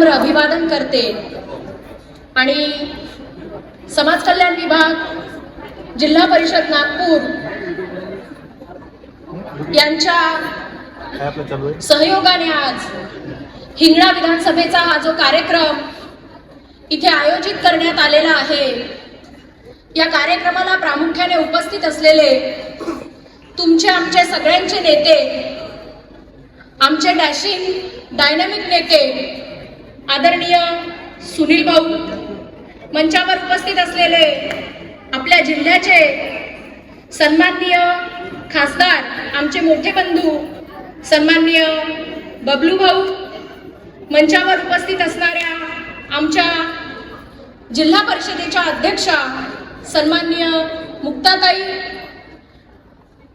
विनम्र अभिवादन करते. आणि समाज कल्याण विभाग जिल्हा परिषद नागपूर यांच्या सहयोगाने आज हिंगणा विधानसभेचा हा जो कार्यक्रम इथे आयोजित करण्यात आलेला आहे या कार्यक्रमाला प्रामुख्याने उपस्थित असलेले तुमचे आमचे सगळ्यांचे नेते आमचे डॅशिंग डायनॅमिक नेते आदरणीय सुनील भाऊ मंचावर उपस्थित असलेले आपल्या जिल्ह्याचे सन्माननीय खासदार आमचे मोठे बंधू सन्माननीय बबलू भाऊ मंचावर उपस्थित असणाऱ्या आमच्या जिल्हा परिषदेच्या अध्यक्षा सन्माननीय मुक्ताताई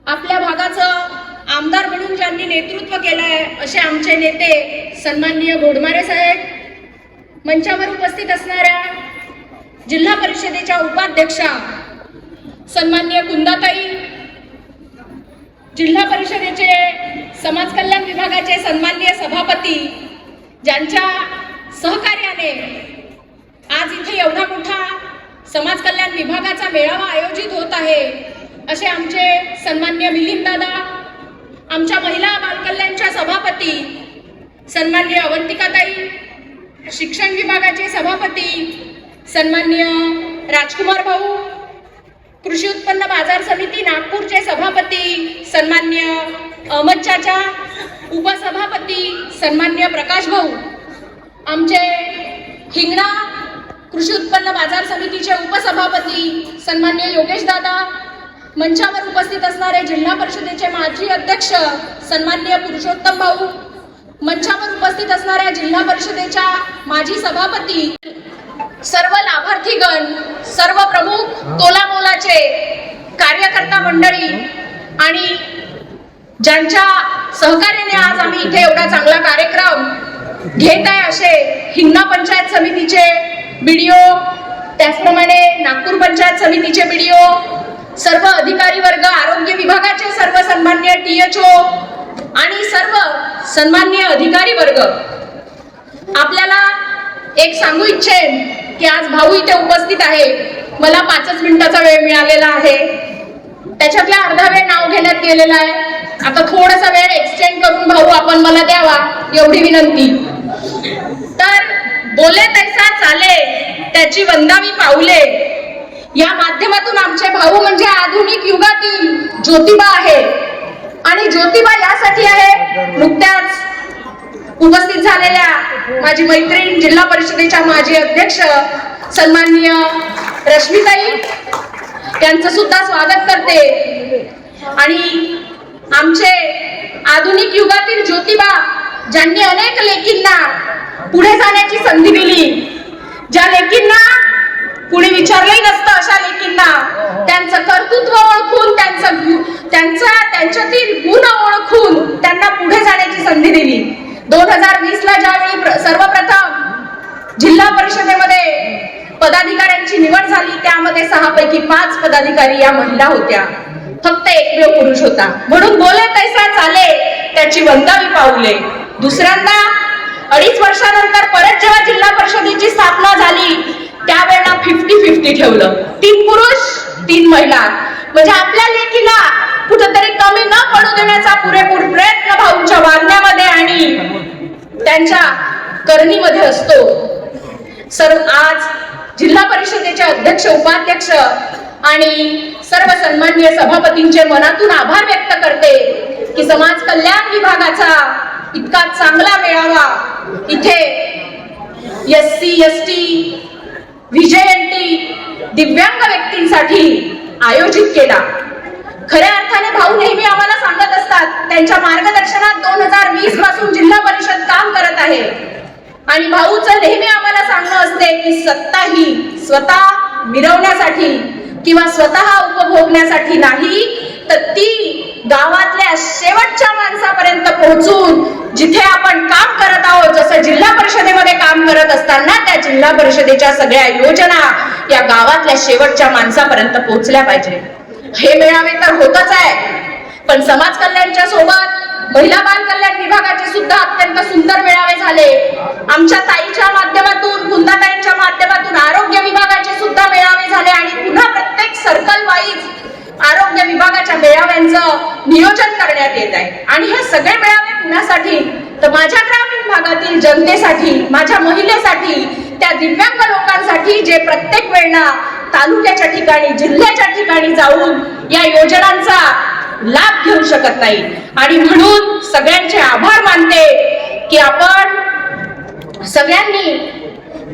आपल्या भागाचं आमदार म्हणून ज्यांनी नेतृत्व केलं आहे असे आमचे नेते सन्माननीय घोडमारे साहेब मंचावर उपस्थित असणाऱ्या जिल्हा परिषदेच्या उपाध्यक्षा सन्मान्य कुंदाताई जिल्हा परिषदेचे समाज कल्याण विभागाचे सन्माननीय सभापती ज्यांच्या सहकार्याने आज इथे एवढा मोठा समाज कल्याण विभागाचा मेळावा आयोजित होत आहे असे आमचे सन्मान्य मिलिंददादा आमच्या महिला बालकल्याणच्या सभापती सन्मान्य अवंतिकाताई शिक्षण विभागाचे सभापती सन्मान्य राजकुमार भाऊ कृषी उत्पन्न बाजार समिती नागपूरचे सभापती सन्मान्य अहमद चाचा उपसभापती सन्मान्य प्रकाश भाऊ आमचे हिंगणा कृषी उत्पन्न बाजार समितीचे उपसभापती सन्मान्य योगेश दादा मंचावर उपस्थित असणारे जिल्हा परिषदेचे माजी अध्यक्ष सन्मान्य पुरुषोत्तम भाऊ मंचावर उपस्थित असणाऱ्या जिल्हा परिषदेच्या माजी सभापती सर्व लाभार्थीगण सर्व प्रमुख तोलामोलाचे कार्यकर्ता मंडळी आणि ज्यांच्या सहकार्याने आज आम्ही इथे एवढा चांगला कार्यक्रम घेत आहे असे हिंगणा पंचायत समितीचे बीडीओ त्याचप्रमाणे नागपूर पंचायत समितीचे बीडीओ सर्व अधिकारी वर्ग आरोग्य विभागाचे सर्व सन्मान्य टी एच ओ आणि सर्व सन्मान्य अधिकारी वर्ग आपल्याला एक सांगू इच्छेन की आज भाऊ इथे उपस्थित आहे. मला पाचच मिनिटाचा वेळ मिळालेला आहे. त्याच्यातला अर्धा वेळ नाव घेण्यात गेलेला आहे. आता थोडासा वेळ एक्सटेंड करून भाऊ आपण मला द्यावा एवढी विनंती. तर बोले तैसा चाले त्याची वंदावी पाऊले. या माध्यमातून आमचे भाऊ म्हणजे आधुनिक युगातील ज्योतिबा आहे. ज्योतिबा यासाठी आहे. नुकत्याच उपस्थित झालेल्या माझी मैत्रीण जिल्हा परिषदेच्या माजी अध्यक्ष सन्माननीय रश्मिताई त्यांचं सुद्धा स्वागत करते. आणि आमचे आधुनिक युगातील ज्योतिबा ज्यांनी अनेक लेकींना पुढे जाण्याची संधी दिली. ज्या लेकींना कुणी विचारलंही नसतं अशा लेकींना त्यांचं कर्तृत्व ओळखून त्यांचं त्यांचा त्यांच्यातील गुण ओळखून त्यांना पुढे जाण्याची संधी दिली. दोन हजार वीस ला ज्यावेळी सर्वप्रथम जिल्हा परिषदेमध्ये पदाधिकाऱ्यांची निवड झाली त्यामध्ये सहा पैकी पाच पदाधिकारी या महिला होत्या. फक्त एकमेव पुरुष होता. म्हणून बोले तैसा चाले त्याची वंदावी पावले दुसऱ्यांदा अडीच वर्षानंतर परत जेव्हा जिल्हा परिषदेची स्थापना झाली त्यावेळेला फिफ्टी फिफ्टी ठेवलं. तीन पुरुष तीन महिला. म्हणजे आपल्या लेखीला कुठेतरी कमी न पडू देण्याचा पुरेपूर प्रयत्न भाऊंच्या वागण्यामध्ये आणि त्यांच्या करणीमध्ये असतो. सर आज जिल्हा परिषदेचे अध्यक्ष उपाध्यक्ष आणि सर्व सन्माननीय सभापतींचे मनातून आभार व्यक्त करते की समाज कल्याण विभागाचा इतका चांगला मेळावा इथे एस सी एस टी विजयंती दिव्यांग व्यक्तींसाठी आयोजित केला. खऱ्या अर्थाने भाऊ नेहमी आम्हाला सांगत असतात त्यांच्या मार्गदर्शनात दोन हजार वीसपासून जिल्हा परिषद काम करत आहे. आणि भाऊचं नेहमी आम्हाला सांगणं असते की सत्ता ही स्वतः मिरवण्यासाठी किंवा स्वतः उपभोगण्यासाठी नाही तर ती गावातल्या शेवटच्या माणसापर्यंत पोहोचून जिथे आपण काम करत आहोत जसं जिल्हा परिषदेमध्ये काम करत असताना त्या जिल्हा परिषदेच्या सगळ्या योजना या गावातल्या शेवटच्या माणसापर्यंत पोहोचल्या पाहिजे. हे मेळावे तर होतच आहे. पण समाज कल्याणच्या सोबत महिला बाल कल्याण विभागाचे सुद्धा अत्यंत सुंदर मेळावे झाले. आमच्या ताईच्या माध्यमातून कुंदाताईंच्या माध्यमातून आरोग्य विभागाचे सुद्धा मेळावे झाले आणि पुन्हा प्रत्येक सर्कल वाईज आरोग्य विभागाच्या मेळाव्यांचं नियोजन करण्यात येत आहे. आणि हे सगळे मेळावे पुण्यासाठी तर माझ्या ग्रामीण भागातील जनतेसाठी माझ्या महिलेसाठी त्या दिव्यांग लोकांसाठी जे प्रत्येक वेळेला तालुक्याच्या ठिकाणी जिल्ह्याच्या ठिकाणी जाऊन या योजनांचा लाभ घेऊ शकत नाही. आणि म्हणून सगळ्यांचे आभार मानते की आपण सगळ्यांनी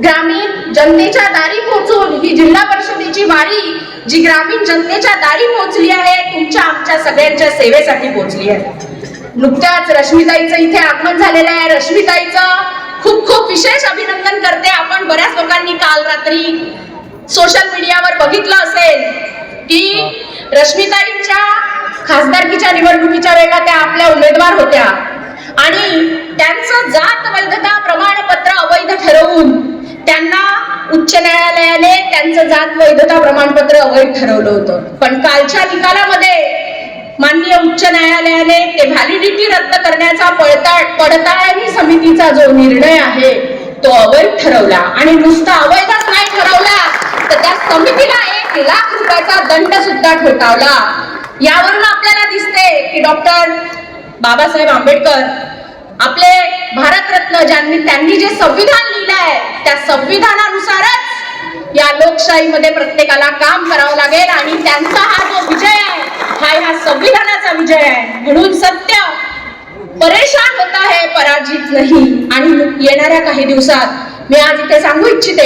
ग्रामीण जनतेच्या दारी पोहोचून ही जिल्हा परिषदेची वारी जी ग्रामीण जनतेच्या दारी पोहोचली आहे तुमच्या आमच्या सगळ्यांच्या सेवेसाठी पोहोचली आहे. नुकत्याच रश्मिताईचं इथे आगमन झालेलं आहे. रश्मिताईचं खूप खूप विशेष अभिनंदन करते. आपण बऱ्याच लोकांनी काल रात्री सोशल मीडियावर बघितलं असेल की रश्मिताईंच्या खासदारकीच्या निवडणुकीच्या वेळेला त्या आपल्या उमेदवार होत्या. आणि त्यांचं जात वैधता प्रमाणपत्र अवैध ठरवून त्यांना उच्च न्यायालयाने त्यांचं जात वैधता प्रमाणपत्र अवैध ठरवलं होतं. पण कालच्या निकालामध्ये माननीय उच्च न्यायालयाने ते व्हॅलिडिटी रद्द करण्याचा पडताळ पडताळणी समितीचा जो निर्णय आहे तो अवैध ठरवला आणि नुसता अवैधच नाही ठरवला तर त्या समितीला एक लाख रुपयाचा दंड सुद्धा ठोठावला. यावरून आपल्याला दिसते की डॉक्टर बाबासाहेब आंबेडकर आपले भारतरत्न ज्यांनी त्यांनी जे संविधान लिहिलं आहे त्या संविधानानुसारच या लोकशाहीमध्ये प्रत्येकाला काम करावं लागेल आणि त्यांचा हा जो विजय आहे हा ह्या संविधानाचा विजय आहे. म्हणून सत्य परेशान होता है पराजित नाही। आणि येणाऱ्या काही दिवसात मी आज इथे सांगू इच्छिते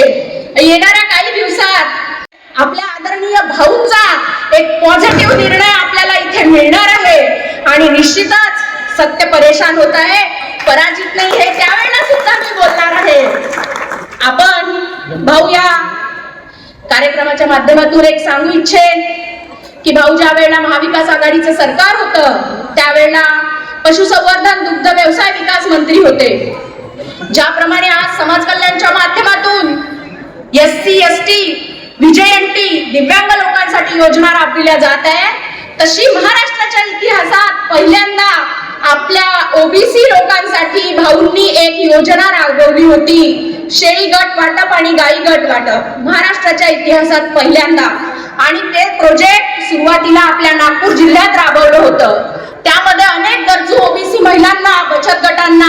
येणाऱ्या काही दिवसात आपल्या आदरणीय भाऊंचा एक पॉझिटिव्ह निर्णय आपल्याला इथे मिळणार आहे. आणि निश्चितच सत्य परेशान होत आहे पराजित नाही हे त्यावेळेला सुद्धा मी बोलणार आहे. आपण भाऊ या कार्यक्रमाच्या माध्यमातून एक सांगू इच्छेन की भाऊ ज्या वेळेला महाविकास आघाडीचं सरकार होतं त्यावेळेला पशुसंवर्धन दुग्ध व्यवसाय विकास मंत्री होते. ज्याप्रमाणे आज समाज कल्याणच्या माध्यमातून एस सी एस टी विजयंती दिव्यांग लोकांसाठी योजना राबविल्या जात आहे. तशी महाराष्ट्राच्या इतिहासात पहिल्यांदा आपल्या ओबीसी लोकांसाठी भाऊंनी एक योजना राबवली होती. शेळी गट वाटप आणि गाई गट वाटप. महाराष्ट्राच्या इतिहासात पहिल्यांदा. आणि ते प्रोजेक्ट सुरुवातीला आपल्या नागपूर जिल्ह्यात राबवलं होतं. त्यामध्ये अनेक गरजू ओबीसी महिलांना बचत गटांना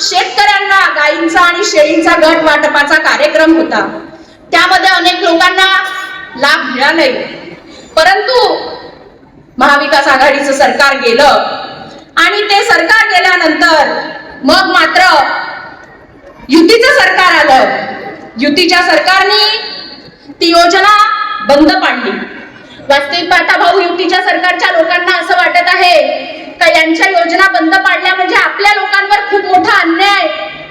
शेतकऱ्यांना गायींचा आणि शेळींचा गट वाटपाचा कार्यक्रम होता. त्यामध्ये अनेक लोकांना लाभ मिळाले परंतु महाविकास आघाडीचं सरकार गेलं आणि ते सरकार गेल्यानंतर मग मात्र युतीचं सरकार आलं. युतीच्या सरकारने ती योजना बंद पाडली. वास्तविक पाहता भाऊ युतीच्या सरकारच्या लोकांना असं वाटत आहे का यांच्या योजना बंद पाडल्या म्हणजे आपल्या लोकांवर खूप मोठा अन्याय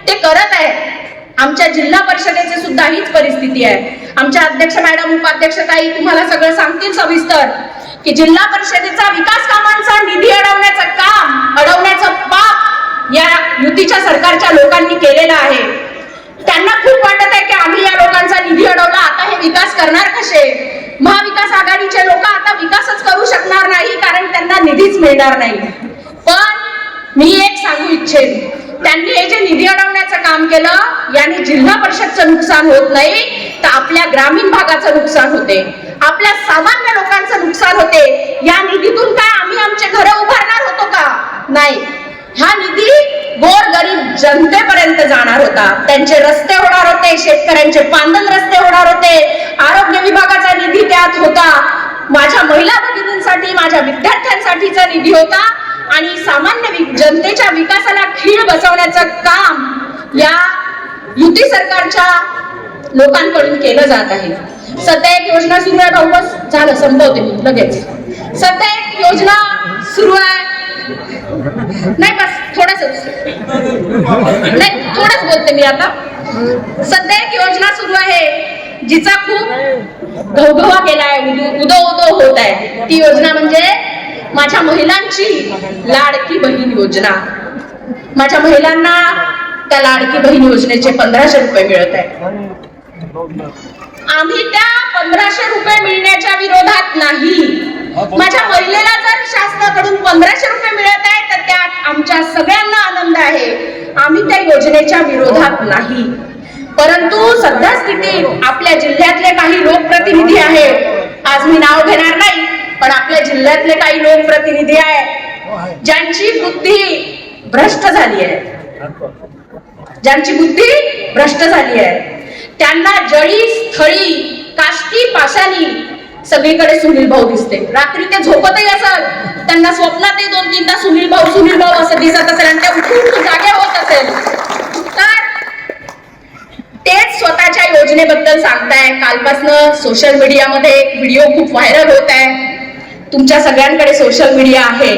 ते करत आहे. आमच्या जिल्हा परिषदेचे सुद्धा हीच परिस्थिती आहे. आमच्या अध्यक्ष मॅडम उपाध्यक्ष ताई तुम्हाला सगळं सांगतील सविस्तर की जिल्हा परिषदेचा विकास कामांचा निधी अडवण्याचं काम अडवण्याचं पाप या युतीच्या सरकारच्या लोकांनी केलेलं आहे. त्यांना खूप वाटत आहे की आम्ही या लोकांचा निधी अडवला. आता हे विकास करणार कसे? महाविकास आघाडीचे लोक आता विकासच करू शकणार नाही कारण त्यांना निधीच मिळणार नाही. पण मी एक सांगू इच्छेन. त्यांनी हे जे निधी अडवण्याचं काम केलं याने जिल्हा परिषदचं नुकसान होत नाही तर आपल्या ग्रामीण भागाचं नुकसान होते. आपल्या सामान्य लोकांचं नुकसान होते. या निधीतून काय आम्ही आमचे घर उभारणार होतो का? नाही. हा निधी गोर गरीब जनतेपर्यंत जाणार होता. त्यांचे रस्ते होणार होते शेतकऱ्यांचे पांदन रस्ते होणार होते. आरोग्य विभागाचा निधी त्यात होता. माझ्या महिला भगिनींसाठी माझ्या विद्यार्थ्यांसाठीचा निधी होता. आणि सामान्य जनतेच्या विकासाला खीळ बसवण्याचं काम या युती सरकारच्या लोकांकडून केलं जात आहे. सध्या एक योजना सुरू आहे. भाऊ झालं संपवते मी लगेच. सध्या एक योजना सुरू आहे. नाही बस थोडस. नाही थोडंच बोलते मी आता. सध्या एक योजना सुरू आहे जिचा खूप घवघवा केला आहे उदो उदो उदो होत आहे. ती योजना म्हणजे माझ्या महिलांची लाडकी बहीण योजना. माझ्या महिलांना त्या लाडकी बहीण योजनेचे पंधराशे रुपये मिळत आहे. आम्ही त्या पंधराशे रुपये मिळण्याच्या विरोधात नाही. माझ्या महिलेला जर शासनाकडून पंधराशे रुपये मिळत आहे तर त्यात आमच्या सगळ्यांना आनंद आहे. आम्ही त्या योजनेच्या विरोधात नाही. परंतु सध्या स्थितीत आपल्या जिल्ह्यातले काही लोकप्रतिनिधी आहेत आज मी नाव घेणार नाही पण आपल्या जिल्ह्यातले काही लोकप्रतिनिधी आहेत ज्यांची बुद्धी भ्रष्ट झाली आहे. ज्यांची बुद्धी भ्रष्ट झाली आहे. त्यांना जळी स्थळी काष्टी पाशानी सगळीकडे सुनील भाऊ दिसते रात्री ते झोपतही असत. त्यांना स्वप्नात दोन तीनदा सुनील भाऊ सुनील भाऊ असं दिसत असेल आणि त्या उठून जाग्या जागे होत असेल. तर तेच स्वतःच्या योजनेबद्दल सांगताय. कालपासनं सोशल मीडियामध्ये व्हिडिओ खूप व्हायरल होत आहे. तुमच्या सगळ्यांकडे सोशल मीडिया आहे.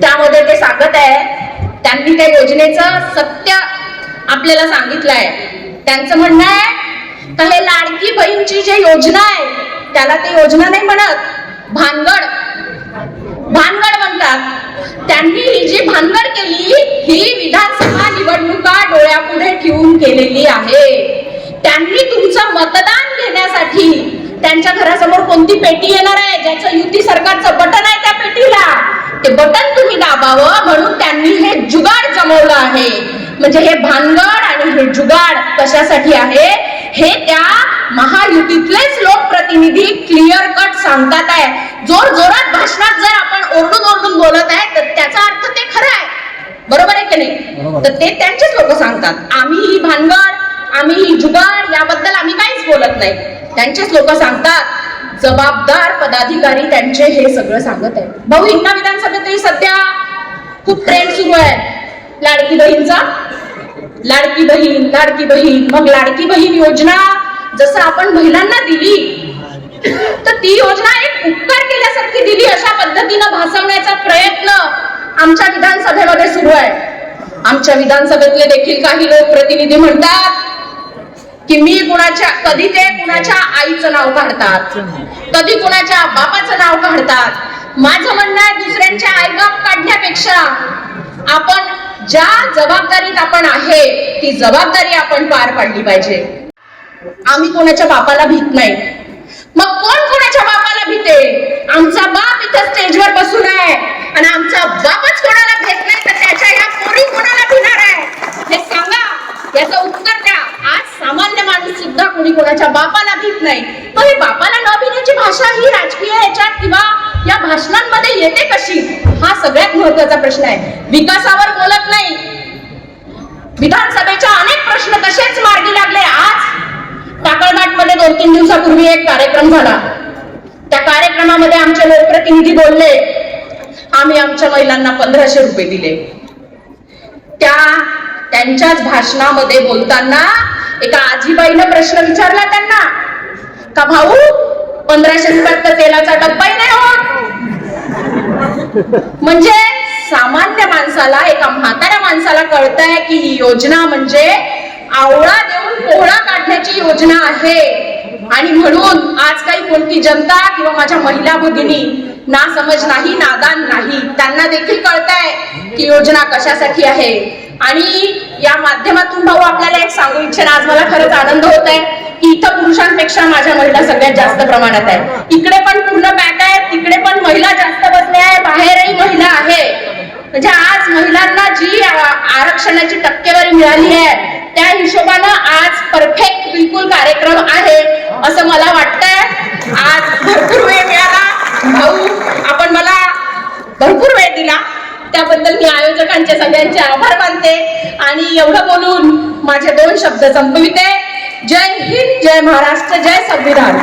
त्यामध्ये ते सांगत आहे त्यांनी त्या योजनेचं सत्य आपल्याला सांगितलं आहे त्यांचं म्हणणं आहे का हे लाडकी बहीणची जी योजना आहे त्याला ते योजना नाही म्हणत भानगड. भानगड म्हणतात. त्यांनी ही जी भानगड केली ही विधानसभा निवडणुका डोळ्यापुढे ठेवून केलेली आहे. त्यांनी तुमचं मतदान घेण्यासाठी त्यांच्या घरासमोर कोणती पेटी येणार आहे? ज्याचं युती सरकारचं बटन आहे त्या पेटीला. ते बटन तुम्ही दाबावं म्हणून त्यांनी हे जुगाड जमवलं आहे. म्हणजे हे भानगड आणि हे जुगाड कशासाठी आहे? हे त्या महायुतीतलेच लोकप्रतिनिधी क्लिअर कट सांगतात आहे. जोर जोरात भाषणात जर आपण ओरडून ओरडून बोलत आहे तर त्याचा अर्थ ते खरं आहे. बरोबर आहे की नाही. तर ते त्यांचेच लोक सांगतात. आम्ही ही भानगड आम्ही ही जुगाड याबद्दल आम्ही काहीच बोलत नाही. त्यांचेच लोक सांगतात. जबाबदार पदाधिकारी त्यांचे हे सगळं सांगत आहे भाऊ हिंगणा विधानसभेतही सध्या खूप ट्रेंड सुरू आहे. लाडकी बहीणचा? लाडकी बहीण लाडकी बहीण. मग लाडकी बहीण योजना जसं आपण महिलांना दिली तर ती योजना एक उपकार केल्यासारखी दिली अशा पद्धतीनं भासवण्याचा प्रयत्न आमच्या विधानसभेमध्ये सुरू आहे. आमच्या विधानसभेतले देखील काही लोक प्रतिनिधी म्हणतात की मी कुणाच्या कधी ते कुणाच्या आईचं नाव काढतात? कधी कुणाच्या बापाचं नाव काढतात? माझं म्हणणं आहे दुसऱ्यांच्या आईबाप काढण्यापेक्षा आपण ज्या जबाबदारीत आपण आहे ती जबाबदारी आपण पार पाडली पाहिजे. आम्ही कोणाच्या बापाला भीत नाही. मग कोण कोणाच्या बापाला भीते आमचा बाप इथं स्टेजवर बसून आहे. आणि आमचा बापच कोणाला भेट नाही तर त्याच्या या पोरी कोणाला भिणार आहे? हे सांगा. याचं उत्तर द्या. आज सामान्य माणूस सुद्धा कोणी कोणाच्या बापाला भीत नाही. मग हे बापाला न भिण्याची भाषा ही राजकीय याच्यात किंवा या भाषणांमध्ये येते कशी? हा सगळ्यात महत्त्वाचा प्रश्न आहे. विकासावर बोलत नाही. विधानसभेच्या अनेक प्रश्न तसेच मार्गी लागले. आज टाकळघाटमध्ये दोन तीन दिवसापूर्वी एक कार्यक्रम झाला. त्या कार्यक्रमामध्ये आमचे लोकप्रतिनिधी बोलले. आम्ही आमच्या महिलांना पंधराशे रुपये दिले. त्या त्यांच्याच भाषणामध्ये बोलताना एका आजीबाईनं प्रश्न विचारला त्यांना. का भाऊ पंधराशे रुपयात तर तेलाचा डब्बाही नाही होत म्हणजे सामान्य माणसाला एका म्हाताऱ्या माणसाला कळतंय की ही योजना म्हणजे आवळा देऊन पोहळा काढण्याची योजना आहे. आणि म्हणून आज काही कोणती जनता किंवा माझ्या महिला भगिनी ना समज नाही नादान नाही त्यांना देखील कळतंय की योजना कशासाठी आहे. आणि या माध्यमातून भाऊ आपल्याला एक सांगू इच्छेन आज मला खरंच आनंद होत आहे की इथं पुरुषांपेक्षा माझ्या महिला सगळ्यात जास्त प्रमाणात आहे इकडे पण पूर्ण बॅट आहे तिकडे पण महिला जास्त बसल्या आहे बाहेरही महिला आहे. म्हणजे आज महिलांना जी आरक्षणाची टक्केवारी मिळाली आहे त्या हिशोबानं आज परफेक्ट बिलकुल कार्यक्रम आहे असं मला वाटतंय. आज भरपूर वेळ मिळाला. भाऊ आपण मला भरपूर वेळ दिला. त्याबद्दल मी आयोजकांचे सगळ्यांचे आभार मानते. आणि एवढं बोलून माझे दोन शब्द संपविते. जय हिंद जय महाराष्ट्र जय संविधान.